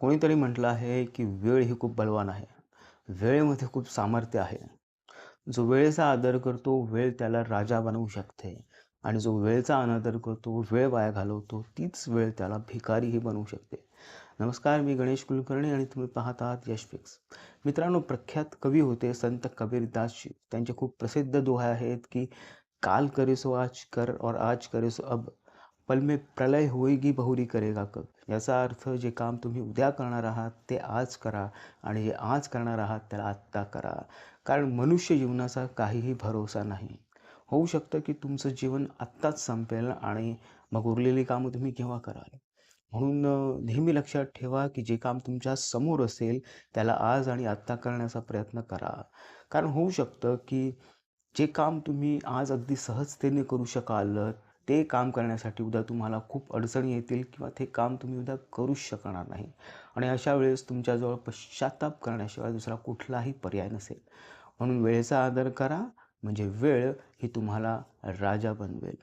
कोणीतरी म्हटलं आहे की वेळ ही खूप बलवान आहे. वेळेमध्ये खूप सामर्थ्य आहे. जो वेळेचा आदर करतो वेळ त्याला राजा बनवू शकते. आणि जो वेळेचा अनादर करतो वेळ वाया घालवतो तीच वेळ त्याला भिकारीही बनवू शकते. नमस्कार मी गणेश कुलकर्णी आणि तुम्ही पाहत आहात यश फिक्स. मित्रांनो प्रख्यात कवी होते संत कबीरदासजी त्यांचे खूप प्रसिद्ध दोहे आहेत की काल करेसो आज कर और आज करेसो अब पल में प्रलय होईगी बहुरी करेगा कब? याचा अर्थ जे काम तुम्ही उद्या करणार आहात ते आज करा आणि जे आज करणार आहात त्याला आत्ता करा. कारण मनुष्य जीवनाचा काहीही भरोसा नाही. होऊ शकतं की तुमचं जीवन आत्ताच संपेल आणि मग उरलेली कामं तुम्ही केव्हा कराल? म्हणून नेहमी लक्षात ठेवा की जे काम तुमच्यासमोर असेल त्याला आज आणि आत्ता करण्याचा प्रयत्न करा. कारण होऊ शकतं की जे काम तुम्ही आज अगदी सहजतेने करू शकाल ते काम करण्यासाठी उद्या तुम्हाला खूप अडचणी येतील किंवा ते काम तुम्ही उद्या करूच शकणार नाही. आणि अशा वेळेस तुमच्याजवळ पश्चाताप करण्याशिवाय दुसरा कुठलाही पर्याय नसेल. म्हणून वेळेचा आदर करा म्हणजे वेळ ही तुम्हाला राजा बनवेल.